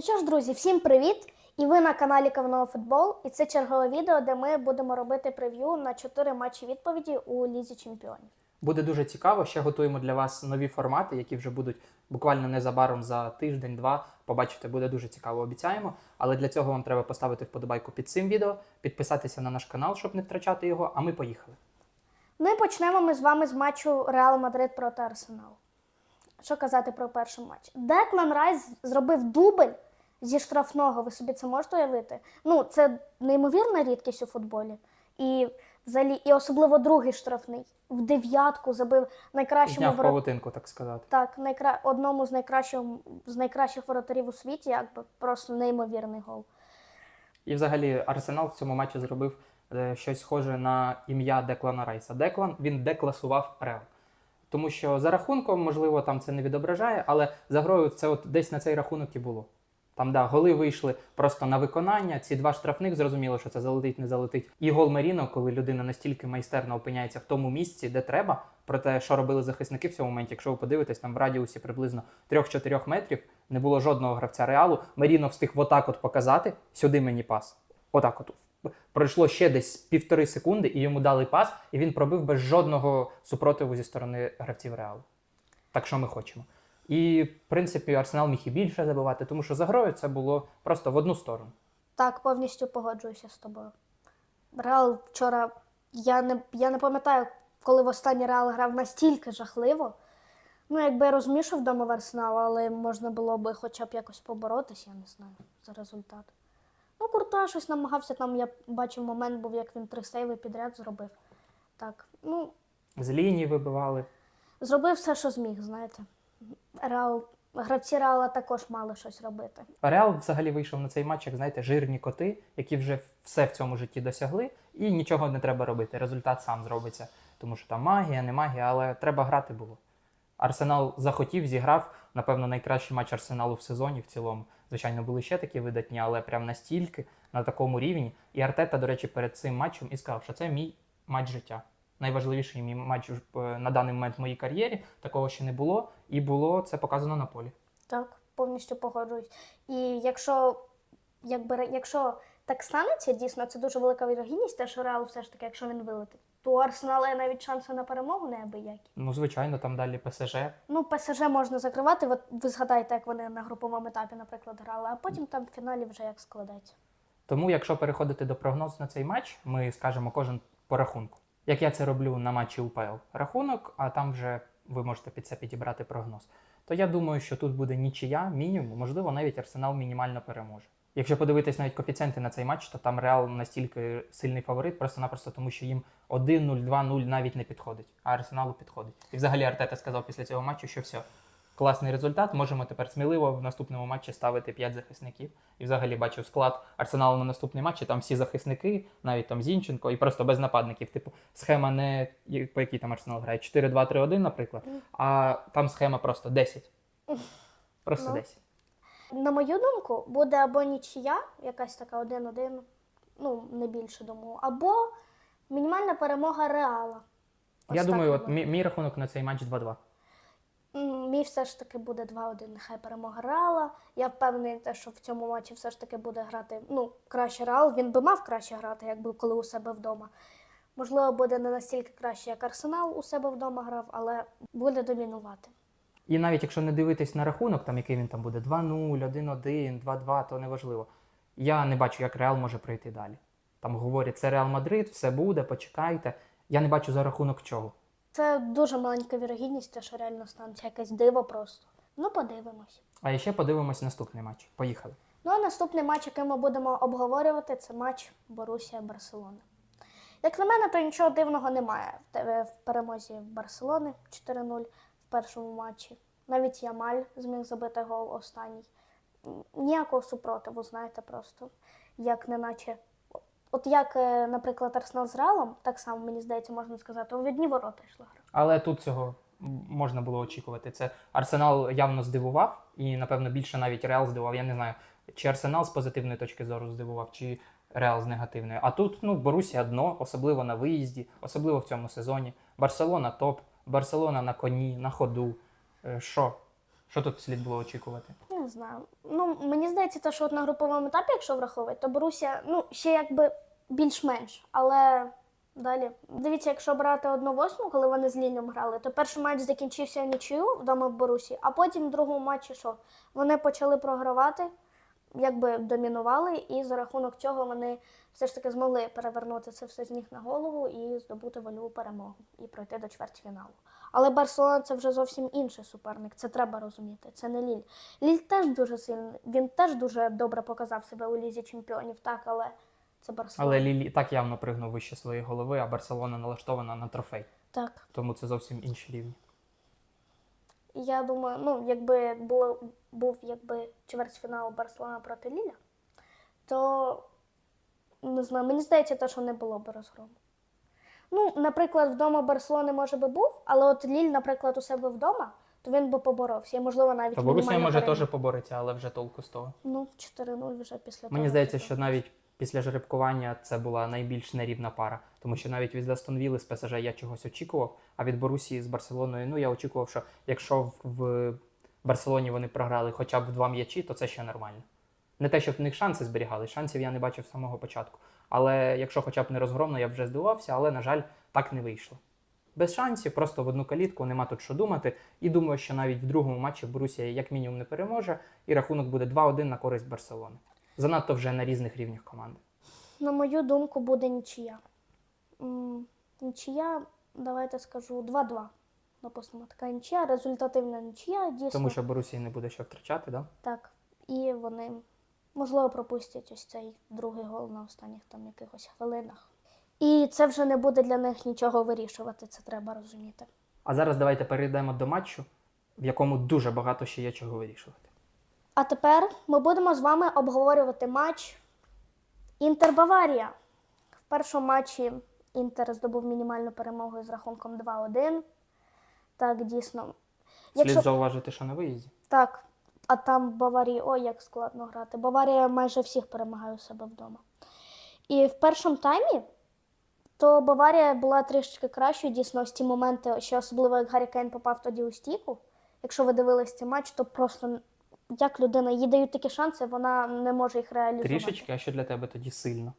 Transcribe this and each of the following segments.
Ну що ж, друзі, всім привіт! І ви на каналі Кавного Футбол. І це чергове відео, де ми будемо робити прев'ю на 4 матчі відповіді у Лізі Чемпіонів. Буде дуже цікаво. Ще готуємо для вас нові формати, які вже будуть буквально незабаром за тиждень-два. Побачите, буде дуже цікаво, обіцяємо. Але для цього вам треба поставити вподобайку під цим відео, підписатися на наш канал, щоб не втрачати його. А ми поїхали. Ну і почнемо ми з вами з матчу Реал Мадрид проти Арсеналу. Що казати про перший матч? Деклан Райс зробив дубль зі штрафного. Ви собі це можете уявити? Ну, це неймовірна рідкість у футболі. І взагалі, і особливо другий штрафний. В дев'ятку забив найкращому ворот... павутинку, так сказати. Так, найкра... одному з найкращих, з найкращих воротарів у світі, якби просто неймовірний гол. І взагалі Арсенал в цьому матчі зробив е, щось схоже на ім'я Деклана Райса. Деклан він декласував Реал. Тому що за рахунком, можливо, там це не відображає, але за грою це от десь на цей рахунок і було. Там, да, голи вийшли просто на виконання. Ці два штрафних зрозуміло, що це залетить, не залетить. І гол Меріно, коли людина настільки майстерно опиняється в тому місці, де треба. Про те, що робили захисники в цьому моменті, якщо ви подивитесь, там в радіусі приблизно 3-4 метрів не було жодного гравця реалу. Меріно встиг отак от показати, сюди мені пас. Отак от. Пройшло ще десь півтори секунди, і йому дали пас, і він пробив без жодного супротиву зі сторони гравців реалу. Так що ми хочемо. І, в принципі, Арсенал міг і більше забивати, тому що за грою це було просто в одну сторону. Так, повністю погоджуюся з тобою. Реал вчора. Я не, я не пам'ятаю, коли в останній Реал грав настільки жахливо. Ну, якби я розумію, що вдома в Арсенал, але можна було би хоча б якось поборотися, я не знаю, за результат. Ну, Курта щось намагався, там я бачив момент був, як він три сейви підряд зробив. Так, ну, З лінії вибивали. зробив все, що зміг, знаєте. Реал, гравці Реала також мали щось робити. Реал взагалі вийшов на цей матч, як знаєте, жирні коти, які вже все в цьому житті досягли, і нічого не треба робити. Результат сам зробиться. Тому що там магія, не магія, але треба грати було. Арсенал захотів, зіграв, напевно, найкращий матч Арсеналу в сезоні в цілому. Звичайно, були ще такі видатні, але прям настільки на такому рівні. І Артета, до речі, перед цим матчем і сказав, що це мій матч життя. Найважливіший мій матч е, на даний момент в моїй кар'єрі. Такого ще не було, і було це показано на полі. Так, повністю погоджуюсь. І якщо, якби, якщо так станеться, дійсно, це дуже велика вірогідність, те, що Реал все ж таки, якщо він вилетить, то у Арсенала є навіть шанси на перемогу неабиякі. Ну, звичайно, там далі ПСЖ. Ну, ПСЖ можна закривати. От ви згадайте, як вони на груповому етапі, наприклад, грали, а потім там в фіналі вже як складеться. Тому, якщо переходити до прогнозу на цей матч, ми скажемо кожен по рахунку. Як я це роблю на матчі УПЛ. Рахунок, а там вже ви можете під це підібрати прогноз. То я думаю, що тут буде нічия, мінімум, можливо, навіть Арсенал мінімально переможе. Якщо подивитись навіть коефіцієнти на цей матч, то там Реал настільки сильний фаворит, просто-напросто тому, що їм 1-0, 2-0 навіть не підходить, а Арсеналу підходить. І взагалі Артета сказав після цього матчу, що все, класний результат. Можемо тепер сміливо в наступному матчі ставити 5 захисників. І взагалі бачив склад Арсеналу на наступний матч, і там всі захисники, навіть там Зінченко, і просто без нападників. Типу, схема не по якій там Арсенал грає 4-2-3-1, наприклад, а там схема просто 10. Просто Ну. 10. На мою думку, буде або нічия, якась така один-один, ну не більше думаю, або мінімальна перемога Реала. Ось Я так думаю, от мій, мій рахунок на цей матч 2-2. Мій все ж таки буде 2-1, нехай перемога Реала. Я впевнений, що в цьому матчі все ж таки буде грати ну, краще Реал. Він би мав краще грати, якби коли у себе вдома. Можливо, буде не настільки краще, як Арсенал у себе вдома грав, але буде домінувати. І навіть якщо не дивитись на рахунок, там який він там буде 2-0, 1-1, 2-2, то неважливо. Я не бачу, як Реал може пройти далі. Там говорять, це Реал Мадрид, все буде, почекайте. Я не бачу за рахунок чого. Це дуже маленька вірогідність, що реально станеться якесь диво просто. Ну, подивимось. А ще подивимось наступний матч. Поїхали. Ну а наступний матч, який ми будемо обговорювати, це матч Борусія Барселона. Як на мене, то нічого дивного немає в перемозі Барселони 4-0 в першому матчі. Навіть Ямаль зміг забити гол останній. Ніякого супротиву, знаєте, просто як неначе. От як, е, наприклад, Арсенал з Реалом, так само, мені здається, можна сказати, у відні ворота йшла гра. Але тут цього можна було очікувати. Це Арсенал явно здивував, і, напевно, більше навіть Реал здивував. Я не знаю, чи Арсенал з позитивної точки зору здивував, чи Реал з негативної. А тут ну, Борусія дно, особливо на виїзді, особливо в цьому сезоні. Барселона топ, Барселона на коні, на ходу. Е, Що? Що тут слід було очікувати? Знаю. Ну, мені здається, те, що от на груповому етапі, якщо враховувати, то Боруся, ну, ще якби більш-менш. Але далі. Дивіться, якщо брати одну восьму, коли вони з Лілем грали, то перший матч закінчився нічию вдома в Борусі, а потім в другому матчі що? Вони почали програвати, якби домінували, і за рахунок цього вони все ж таки змогли перевернути це все з ніг на голову і здобути вольову перемогу і пройти до чвертьфіналу. Але Барселона це вже зовсім інший суперник. Це треба розуміти. Це не Ліль. Ліль теж дуже сильний. Він теж дуже добре показав себе у лізі чемпіонів, так, але це Барселона. Але Лілі так явно пригнув вище своєї голови, а Барселона налаштована на трофей. Так. Тому це зовсім інші рівні. Я думаю, ну, якби було, був якби чвертьфінал Барселона проти Ліля, то не знаю, мені здається, те, що не було б розгрому. Ну, наприклад, вдома Барселони може би був, але от Ліль, наприклад, у себе вдома, то він би поборовся. І, можливо, навіть Та Борусія мінімально може переміг. теж побореться, але вже толку з того. Ну, 4-0 вже після того. Мені здається, що навіть після жеребкування це була найбільш нерівна пара, тому що навіть від Астон Вілли з ПСЖ я чогось очікував, а від Борусії з Барселоною, ну я очікував, що якщо в- Барселоні вони програли хоча б в два м'ячі, то це ще нормально. Не те, щоб в них шанси зберігали, шансів я не бачив з самого початку. Але якщо хоча б не розгромно, я б вже здивувався, але, на жаль, так не вийшло. Без шансів, просто в одну калітку, нема тут що думати. І думаю, що навіть в другому матчі Борусія як мінімум не переможе, і рахунок буде 2-1 на користь Барселони. Занадто вже на різних рівнях команди. На мою думку, буде нічия. М, Нічия, давайте скажу, 2-2. Допустимо, така нічия, результативна нічия, дійсно. Тому що Борусії не буде що втрачати, да? Так. І вони, можливо, пропустять ось цей другий гол на останніх там якихось хвилинах. І це вже не буде для них нічого вирішувати, це треба розуміти. А зараз давайте перейдемо до матчу, в якому дуже багато ще є чого вирішувати. А тепер ми будемо з вами обговорювати матч Інтер-Баварія. В першому матчі Інтер здобув мінімальну перемогу з рахунком 2-1. Так, дійсно. Слід зауважити, що на виїзді. Так, а там Баварії, ой, як складно грати. Баварія майже всіх перемагає у себе вдома. І в першому таймі то Баварія була трішечки кращою. Дійсно, ось ті моменти, що особливо як Гаррі Кейн попав тоді у стійку. Якщо ви дивились цей матч, то просто як людина, їй дають такі шанси, вона не може їх реалізувати. Трішечки, а що для тебе тоді сильно?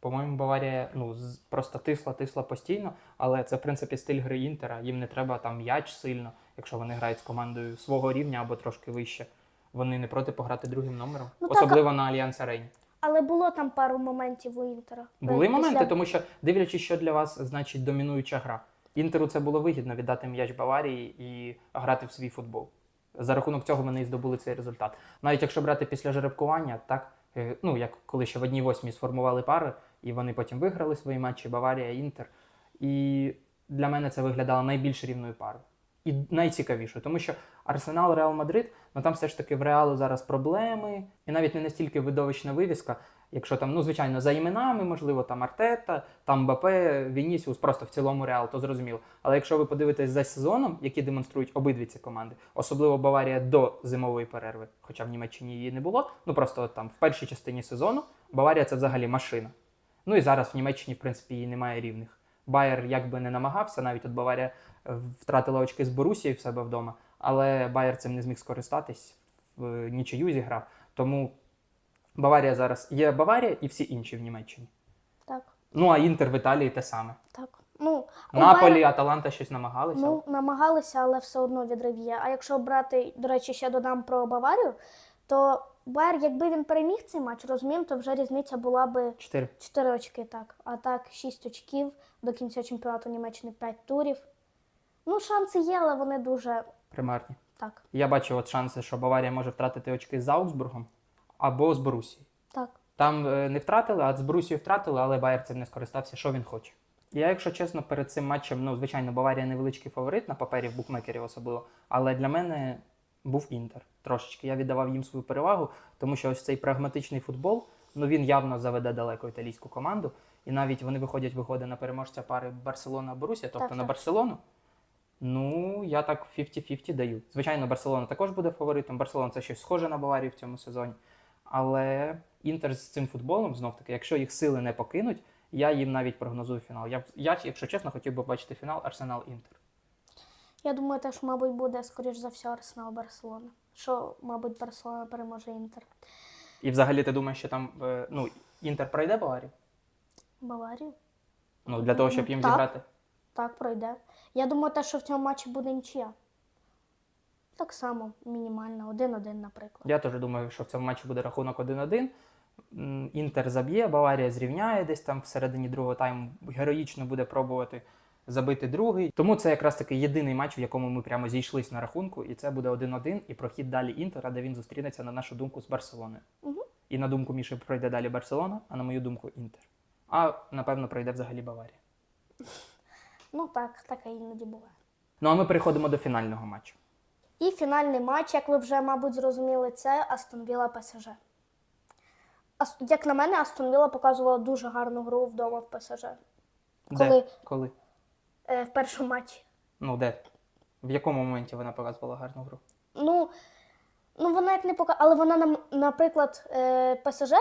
По-моєму, Баварія ну, просто тисла, тисла постійно, але це, в принципі, стиль гри Інтера. Їм не треба там м'яч сильно, якщо вони грають з командою свого рівня або трошки вище. Вони не проти пограти другим номером, Ну, так, особливо на Альянс Арені. Але було там пару моментів у Інтера. Були Після- моменти, тому що дивлячись, що для вас значить домінуюча гра. Інтеру це було вигідно віддати м'яч Баварії і грати в свій футбол. За рахунок цього вони і здобули цей результат. Навіть якщо брати після жеребкування, так е, ну як коли ще в одній восьмій сформували пари, і вони потім виграли свої матчі Баварія, Інтер. І для мене це виглядало найбільш рівною парою. І найцікавішою, тому що Арсенал Реал Мадрид, ну там все ж таки в Реалу зараз проблеми, і навіть не настільки видовищна вивіска, якщо там, ну звичайно, за іменами, можливо, там Артета, там Бапе, Вінісіус, просто в цілому Реал, то зрозуміло. Але якщо ви подивитесь за сезоном, які демонструють обидві ці команди, особливо Баварія до зимової перерви, хоча в Німеччині її не було, ну просто там в першій частині сезону Баварія це взагалі машина. Ну і зараз в Німеччині, в принципі, її немає рівних. Байер якби не намагався, навіть от Баварія е, втратила очки з Борусією в себе вдома, але Байер цим не зміг скористатись, в нічию зіграв. Тому Баварія зараз є Баварія і всі інші в Німеччині. Так, Ну а Інтер в Італії те саме. так. Ну, Наполі, Байер- Аталанта щось намагалися. Ну, намагалися, але все одно відрив є. А якщо брати, до речі, ще додам про Баварію, то Байер, якби він переміг цей матч, розуміємо, то вже різниця була би Чотири. 4 очки, так. А так 6 очків до кінця чемпіонату Німеччини 5 турів. Ну, шанси є, але вони дуже примарні. так. Я бачу от шанси, що Баварія може втратити очки з Аугсбургом або з Борусією. Так. Там е, не втратили, а з Борусією втратили, але Байер цим не скористався. Що він хоче? Я, якщо чесно, перед цим матчем, ну, звичайно, Баварія невеличкий фаворит на папері в букмекерів особливо, але для мене був Інтер. Трошечки. Я віддавав їм свою перевагу, тому що ось цей прагматичний футбол, ну він явно заведе далеко італійську команду. І навіть вони виходять, виходить на переможця пари Барселона-Борусія, тобто Так, на так. Барселону. Ну, я так 50-50 даю. Звичайно, Барселона також буде фаворитом. Барселона це щось схоже на Баварію в цьому сезоні. Але Інтер з цим футболом, знов таки, якщо їх сили не покинуть, я їм навіть прогнозую фінал. Я, я якщо чесно, хотів би бачити фінал Арсенал Інтер. Я думаю, теж, мабуть, буде, скоріш за все, Арсенал Барселона. що, мабуть, Барселона переможе Інтер. І взагалі ти думаєш, що там е, ну, Інтер пройде Баварію? Баварію? Ну, для того, щоб їм Так. зіграти. Так, пройде. Я думаю, те, що в цьому матчі буде нічия. Так само, мінімально, 1-1, наприклад. Я теж думаю, що в цьому матчі буде рахунок 1-1. Інтер заб'є, Баварія зрівняє десь там всередині другого тайму, героїчно буде пробувати забити другий. Тому це якраз таки єдиний матч, в якому ми прямо зійшлись на рахунку, і це буде 1-1 і прохід далі Інтера, де він зустрінеться на нашу думку з Барселоною. Мгм. І на думку Міші пройде далі Барселона, а на мою думку Інтер. А напевно пройде взагалі Баварія. Ну так, таке іноді буває. Ну а ми переходимо до фінального матчу. І фінальний матч, як ви вже, мабуть, зрозуміли, це Астон Вілла ПСЖ. Як на мене, Астон Вілла показувала дуже гарну гру вдома в ПСЖ. Коли Де? Коли? е, в першому матчі. Ну де? В якому моменті вона показувала гарну гру? Ну, ну вона як не пока, але вона наприклад, е, ПСЖ,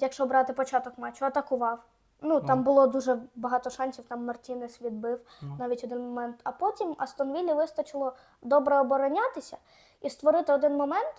якщо брати початок матчу, атакував. Ну, там Ну. було дуже багато шансів, там Мартінес відбив Ну. навіть один момент. А потім Астон Віллі вистачило добре оборонятися і створити один момент.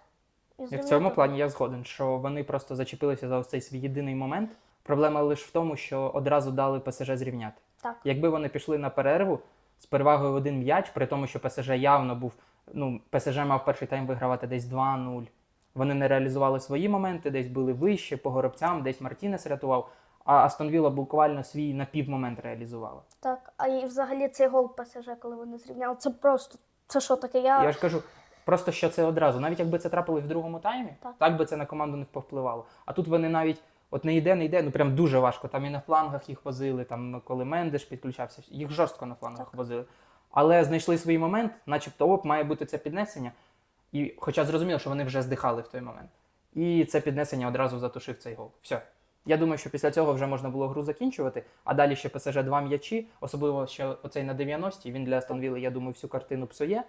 І І в зрівняти цьому плані я згоден, що вони просто зачепилися за ось цей свій єдиний момент. Проблема лише в тому, що одразу дали ПСЖ зрівняти. Так. Якби вони пішли на перерву з перевагою в один м'яч, при тому, що ПСЖ явно був, ну, ПСЖ мав перший тайм вигравати десь 2-0. Вони не реалізували свої моменти, десь були вище по горобцям, десь Мартінес рятував, а Астон Вілла буквально свій напівмомент реалізувала. Так, а і взагалі цей гол ПСЖ, коли вони зрівняли, це просто це що таке? Я, Я ж кажу, просто що це одразу. Навіть якби це трапилось в другому таймі, Так. так, би це на команду не повпливало. А тут вони навіть от не йде, не йде, ну прям дуже важко. Там і на флангах їх возили, там коли Мендеш підключався, їх жорстко на флангах Так. возили. Але знайшли свій момент, начебто оп, має бути це піднесення. І хоча зрозуміло, що вони вже здихали в той момент. І це піднесення одразу затушив цей гол. Все. Я думаю, що після цього вже можна було гру закінчувати, а далі ще ПСЖ два м'ячі, особливо ще оцей на 90-й, він для Астон Вілли, я думаю, всю картину псує.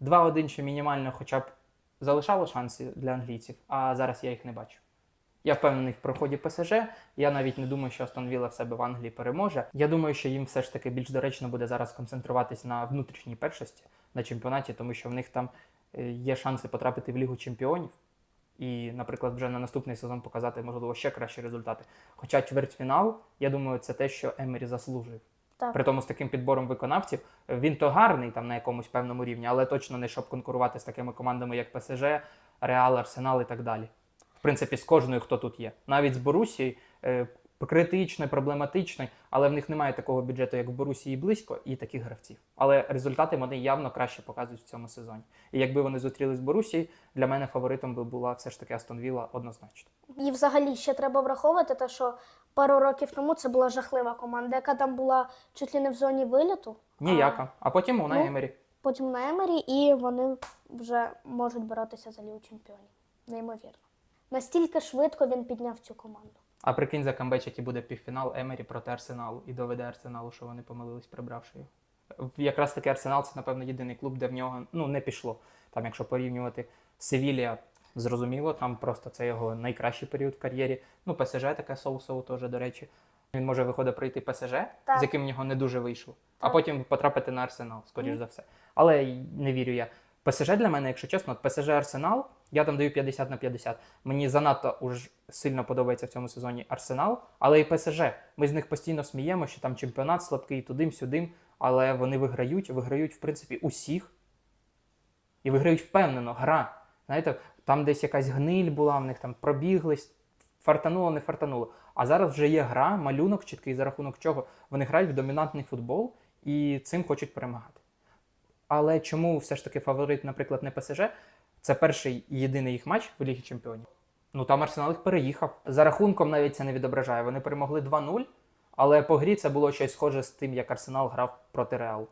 2-1 ще мінімально хоча б залишало шанси для англійців, а зараз я їх не бачу. Я впевнений в проході ПСЖ. Я навіть не думаю, що Астон Вілла в себе в Англії переможе. Я думаю, що їм все ж таки більш доречно буде зараз концентруватись на внутрішній першості на чемпіонаті, тому що в них там е, є шанси потрапити в Лігу чемпіонів. І, наприклад, вже на наступний сезон показати можливо ще кращі результати. Хоча чвертьфінал, я думаю, це те, що Емері заслужив. так. При тому з таким підбором виконавців він то гарний там на якомусь певному рівні, але точно не щоб конкурувати з такими командами, як ПСЖ, Реал, Арсенал і так далі. В принципі, з кожною, хто тут є. Навіть з Борусією критичною, проблематичною, але в них немає такого бюджету, як в Борусії близько, і таких гравців. Але результати вони явно краще показують в цьому сезоні. І якби вони зустрілись з Борусією, для мене фаворитом би була все ж таки Астон Вілла однозначно. І взагалі ще треба враховувати те, що пару років тому це була жахлива команда, яка там була чуть ли не в зоні виліту. а Ніяка. А потім у Ну, Емері. Потім на Емері, і вони вже можуть боротися за Лігу чемпіонів. Неймовірно. Настільки швидко він підняв цю команду. А прикинь, за камбеч, який буде півфінал Емері проти Арсеналу і доведе Арсеналу, що вони помилились, прибравши його. Якраз таки Арсенал це, напевно, єдиний клуб, де в нього ну, не пішло. Там, якщо порівнювати Севілія, зрозуміло, там просто це його найкращий період в кар'єрі. Ну, ПСЖ таке соусово теж, до речі. Він може виходить пройти ПСЖ, Так. з яким в нього не дуже вийшло, а потім потрапити на Арсенал, скоріш Мгм. за все. Але не вірю я. ПСЖ для мене, якщо чесно, от ПСЖ Арсенал, я там даю 50 на 50. Мені занадто уж сильно подобається в цьому сезоні Арсенал, але і ПСЖ. Ми з них постійно сміємо, що там чемпіонат слабкий, тудим-сюдим, але вони виграють, виграють, в принципі, усіх. І виграють впевнено, гра. Знаєте, там десь якась гниль була, в них там пробіглись, фартануло, не фартануло. А зараз вже є гра, малюнок чіткий, за рахунок чого вони грають в домінантний футбол і цим хочуть перемагати. Але чому все ж таки фаворит, наприклад, не ПСЖ? Це перший і єдиний їх матч в Лігі Чемпіонів. Ну там Арсенал їх переїхав. За рахунком навіть це не відображає. Вони перемогли 2-0, але по грі це було щось схоже з тим, як Арсенал грав проти Реалу.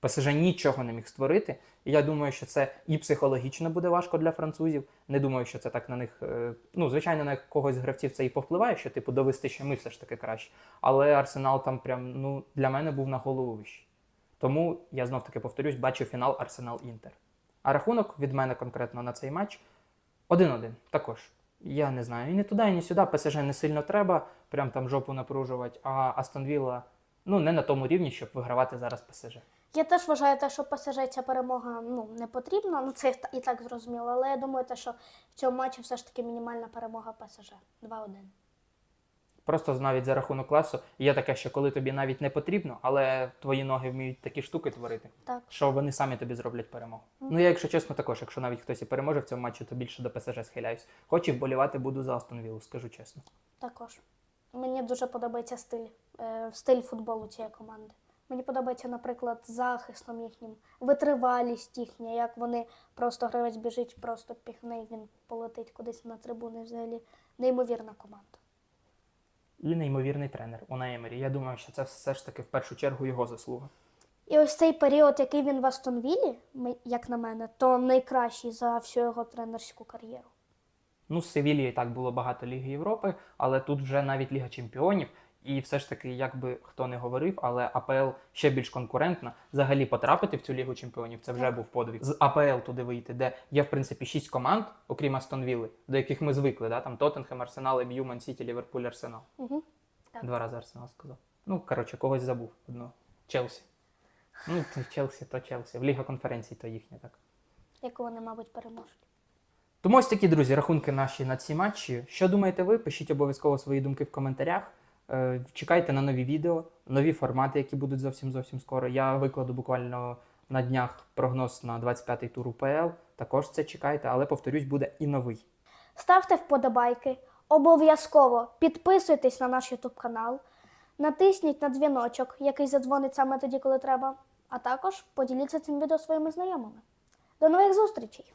ПСЖ нічого не міг створити. І я думаю, що це і психологічно буде важко для французів. Не думаю, що це так на них. е, Ну, звичайно, на когось з гравців це і повпливає, що типу довести, що ми все ж таки краще. Але Арсенал там прям ну для мене був на голову вищий. Тому я знов таки повторюсь, бачу фінал Арсенал Інтер. А рахунок від мене конкретно на цей матч 1-1 також. Я не знаю, і не туди, і не сюди. ПСЖ не сильно треба, прям там жопу напружувати, а Астон Вілла ну не на тому рівні, щоб вигравати зараз ПСЖ. Я теж вважаю те, що ПСЖ ця перемога ну, не потрібна. Ну, це і так зрозуміло. Але я думаю, те, що в цьому матчі все ж таки мінімальна перемога ПСЖ. 2-1. Просто навіть за рахунок класу є таке, що коли тобі навіть не потрібно, але твої ноги вміють такі штуки творити, Так. що вони самі тобі зроблять перемогу. Ну я, якщо чесно, також, якщо навіть хтось і переможе в цьому матчі, то більше до ПСЖ схиляюсь. Хоч і вболівати буду за Астон Віллу, скажу чесно. Також. Мені дуже подобається стиль, е, стиль футболу цієї команди. Мені подобається, наприклад, захистом їхнім, витривалість їхня, як вони просто гравець біжить, просто піхне, і він полетить кудись на трибуни. Взагалі неймовірна команда. І неймовірний тренер у Неймері. Я думаю, що це все ж таки в першу чергу його заслуга. І ось цей період, який він в Астонвілі, як на мене, то найкращий за всю його тренерську кар'єру. Ну, з Севілії так було багато Ліги Європи, але тут вже навіть Ліга Чемпіонів. І все ж таки, як би хто не говорив, але АПЛ ще більш конкурентна. Взагалі потрапити в цю Лігу Чемпіонів це вже був подвиг. З АПЛ туди вийти, де є в принципі шість команд, окрім Астон Вілли, до яких ми звикли. Да? Там Тоттенхем, Арсенал, МЮ, Ман Сіті, Ліверпуль, Арсенал. Угу. Так. Два рази Арсенал сказав. Ну, коротше, когось забув одного. Челсі. Ну, то Челсі, то Челсі. В Ліга конференцій то їхня так. Яку вони, мабуть, переможуть. Тому ось такі, друзі, рахунки наші на ці матчі. Що думаєте ви? Пишіть обов'язково свої думки в коментарях. Е, Чекайте на нові відео, нові формати, які будуть зовсім зовсім скоро. Я викладу буквально на днях прогноз на 25-й тур УПЛ. Також це чекайте, але повторюсь, буде і новий. Ставте вподобайки, обов'язково підписуйтесь на наш YouTube канал, натисніть на дзвіночок, який задзвонить саме тоді, коли треба, а також поділіться цим відео своїми знайомими. До нових зустрічей!